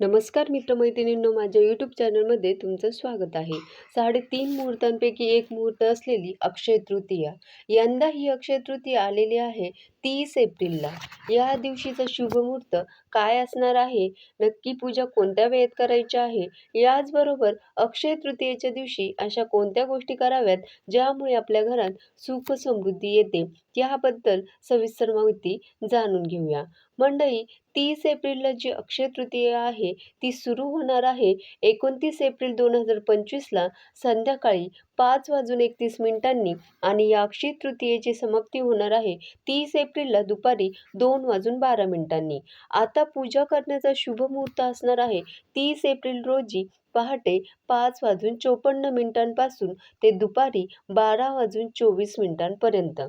नमस्कार मित्रमैत्रिणींनो माझ्या यूट्यूब चॅनलमध्ये तुमचं स्वागत आहे. साडेतीन मुहूर्तांपैकी एक मुहूर्त असलेली अक्षय तृतीया. यंदा ही अक्षय तृतीया आलेली आहे तीस एप्रिलला. या दिवशीचा शुभ मुहूर्त काय असणार आहे? नक्की पूजा कोणत्या वेळेत करायची आहे? याचबरोबर अक्षय तृतीयेच्या दिवशी अशा कोणत्या गोष्टी कराव्यात ज्यामुळे आपल्या घरात सुख समृद्धी येते? याबद्दल सविस्तर माहिती जाणून घेऊया. मंडळी तीस एप्रिलला जी अक्षय तृतीया आहे ती सुरू होणार आहे एकोणतीस एप्रिल दोन हजार पंचवीसला संध्याकाळी पाच वाजून एकतीस मिनिटांनी आणि या अक्षय तृतीयेची समाप्ती होणार आहे तीस एप्रिलला दुपारी दोन वाजून बारा मिनिटांनी. आता पूजा करण्याचा शुभ मुहूर्त असणार आहे तीस एप्रिल रोजी पहाटे पाच वाजून चोपन्न मिनिटांपासून ते दुपारी बारा वाजून चोवीस मिनिटांपर्यंत.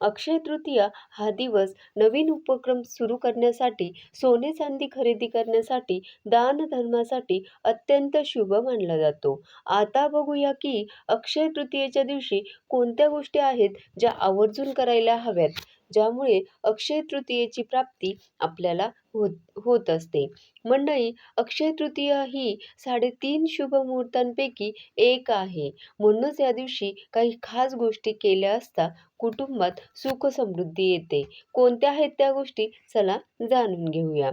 अक्षय तृतीया हा दिवस नवीन उपक्रम सुरू करण्यासाठी सोने चांदी खरेदी करण्यासाठी दानधर्मासाठी अत्यंत शुभ मानला जातो. आता बघूया की अक्षय तृतीयेच्या दिवशी कोणत्या गोष्टी आहेत ज्या आवर्जून करायला हव्यात? ज्यामुळे अक्षय तृतीयेची प्राप्ती आपल्याला होत होत असते. मंडळी अक्षय तृतीया ही साडेतीन शुभ मुहूर्तांपैकी एक आहे. म्हणूनच या दिवशी काही खास गोष्टी केल्या असता कुटुंबात सुख समृद्धी येते. कोणत्या आहेत त्या गोष्टी? चला जाणून घेऊया.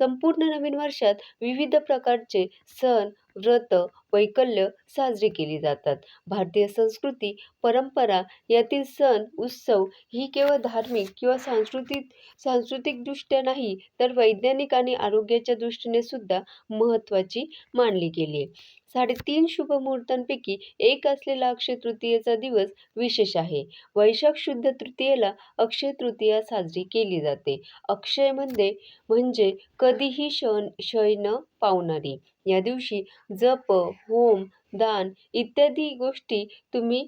संपूर्ण नवीन वर्षात विविध प्रकारचे सण व्रत वैकल्य साजरी केली जातात. भारतीय संस्कृती परंपरा यातील सण उत्सव ही केवळ धार्मिक किंवा सांस्कृतिक सांस्कृतिकदृष्ट्या नाही तर वैज्ञानिक आणि आरोग्याच्या दृष्टीने सुद्धा महत्त्वाची मानली गेली. आहे साडेतीन शुभ मुहूर्तांपैकी एक असलेला अक्षय तृतीयेचा दिवस विशेष आहे. वैशाख शुद्ध तृतीयेला अक्षय तृतीया साजरी केली जाते. अक्षय म्हणजे म्हणजे कधीही क्षण क्षय न पावणारी. या दिवशी जप होम दान इत्यादी गोष्टी तुम्ही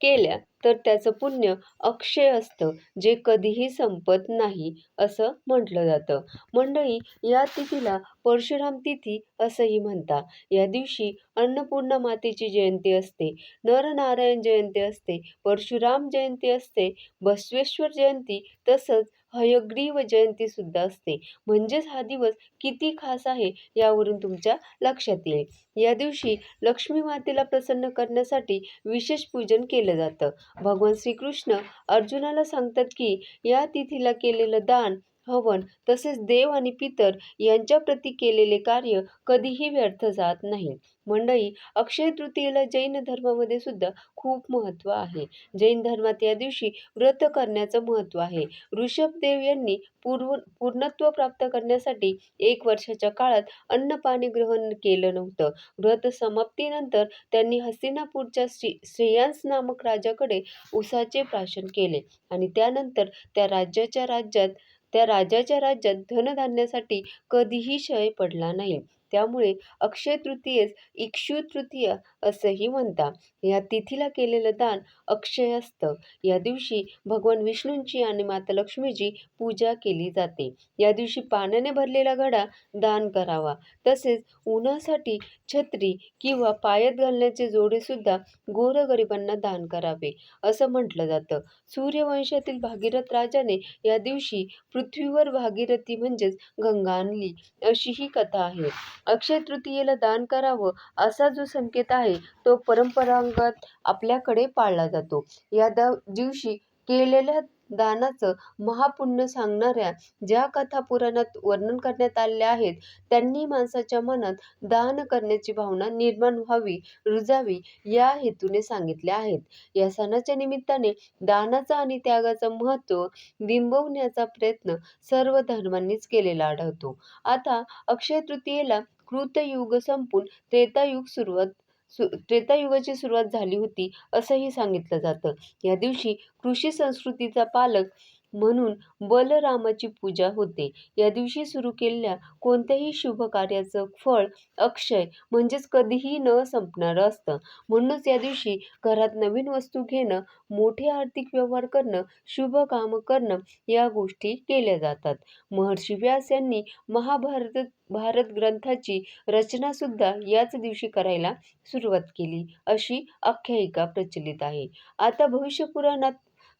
केल्या तर त्याचं पुण्य अक्षय असतं जे कधीही संपत नाही असं म्हटलं जातं. मंडळी या तिथीला परशुराम तिथी असंही म्हणता या दिवशी अन्नपूर्णा मातेची जयंती असते नरनारायण जयंती असते परशुराम जयंती असते बसवेश्वर जयंती तसंच हयग्रीव जयंती सुद्धा असते. म्हणजेच हा दिवस किती खास आहे यावरून तुमच्या लक्षात येईल. या दिवशी लक्ष्मी मातेला प्रसन्न करण्यासाठी विशेष पूजन केलं जातं. भगवान श्रीकृष्ण अर्जुनाला सांगतात की या तिथीला केलेलं दान हवन तसेच देव आणि पितर यांच्याप्रती केलेले कार्य कधीही व्यर्थ जात नाही. मंडळी अक्षय तृतीयेला जैन धर्मामध्ये सुद्धा खूप महत्त्व आहे. जैन धर्मात या दिवशी व्रत करण्याचं महत्त्व आहे. ऋषभदेव यांनी पूर्व पूर्णत्व प्राप्त करण्यासाठी एक वर्षाच्या काळात अन्न पाणी ग्रहण केलं नव्हतं. व्रत समाप्तीनंतर त्यांनी हस्तिनापूरच्या श्री श्रेयांस नामक राजाकडे उसाचे प्राशन केले आणि त्यानंतर त्या राज्याच्या राज्यात त्या राजाच्या राज्यात धनधान्यासाठी कधीही क्षय पडला नाही. त्यामुळे अक्षय तृतीयेस इक्षु तृतीया असंही म्हणतात. या तिथीला केलेलं दान अक्षय असतं या दिवशी भगवान विष्णूंची आणि माता लक्ष्मीची पूजा केली जाते. या दिवशी पाण्याने भरलेला घडा दान करावा. तसेच उन्हासाठी छत्री किंवा पायात घालण्याचे जोडेसुद्धा गोरगरिबांना दान करावे असं म्हटलं जातं. सूर्यवंशातील भागीरथ राजाने या दिवशी पृथ्वीवर भागीरथी म्हणजेच गंगा आणली अशी ही कथा आहे. अक्षय तृतीयेला दान करावं असा जो संकेत आहे तो परंपरागत आपल्याकडे पाळला जातो. या द दिवशी केलेल्या दानाचं महापुण्य सांगणाऱ्या ज्या कथा पुराणात वर्णन करण्यात आलेल्या आहेत त्यांनी माणसाच्या मनात दान करण्याची भावना निर्माण व्हावी रुजावी या हेतूने सांगितल्या आहेत. या सणाच्या निमित्ताने दानाचं आणि त्यागाचं महत्त्व बिंबवण्याचा प्रयत्न सर्व धर्मांनीच केलेला आढळतो. आता अक्षय तृतीयेला कृतयुग संपून त्रेतायुग सुरुवात सु त्रेतायुगाची सुरुवात झाली होती असंही सांगितलं जातं. या दिवशी कृषी संस्कृतीचा पालक म्हणून बलरामाची पूजा होते. या दिवशी सुरू केलेल्या कोणत्याही शुभ कार्याचं फळ अक्षय म्हणजेच कधीही न संपणारं असतं. म्हणूनच या दिवशी घरात नवीन वस्तू घेणं मोठे आर्थिक व्यवहार करणं शुभ कामं करणं या गोष्टी केल्या जातात. महर्षी व्यास यांनी महाभारत भारत ग्रंथाची रचनासुद्धा याच दिवशी करायला सुरुवात केली अशी आख्यायिका प्रचलित आहे. आता भविष्य पुराणात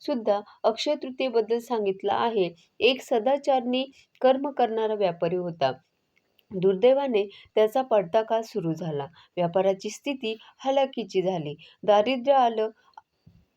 सुद्धा अक्षय तृतीयेबद्दल सांगितलं आहे एक सदाचारणी कर्म करणारा व्यापारी होता दुर्दैवाने त्याचा पडता काळ सुरू झाला. व्यापाराची स्थिती हलाखीची झाली. दारिद्र्य आलं.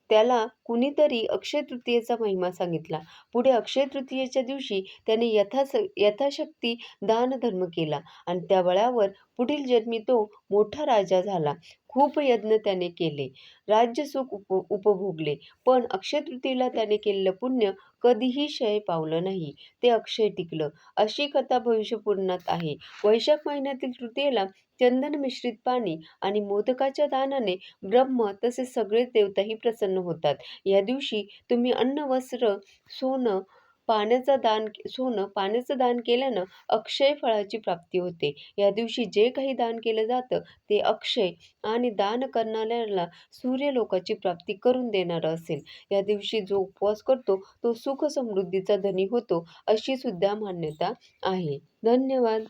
त्याला कुणीतरी अक्षय तृतीयेचा महिमा सांगितला. पुढे अक्षय तृतीयेच्या दिवशी त्याने यथास यथाशक्ती दानधर्म केला आणि त्या बळावर पुढील जन्मी तो मोठा राजा झाला. खूप यज्ञ त्याने केले, राज्यसुख उप उपभोगले, पण अक्षय तृतीयेला त्याने केलेलं पुण्य कधीही क्षय पावलं नाही. ते अक्षय टिकलं. अशी कथा भविष्यपूर्णात आहे. वैशाख महिन्यातील तृतीयेला चंदन मिश्रित पाणी आणि मोदकाच्या दानाने ब्रह्म तसेच सगळे देवताही प्रसन्न होतात. या दिवशी तुम्ही अन्न, वस्त्र, सोनं, पाण्याचं दान सोनं, पाण्याचं दान केल्यानं अक्षय फळाची प्राप्ती होते. या दिवशी जे काही दान केलं जातं ते अक्षय आणि दान करणाऱ्याला सूर्यलोकाची प्राप्ती करून देणारं असेल. या दिवशी जो उपवास करतो तो सुख समृद्धीचा धनी होतो, अशी सुद्धा मान्यता आहे. धन्यवाद.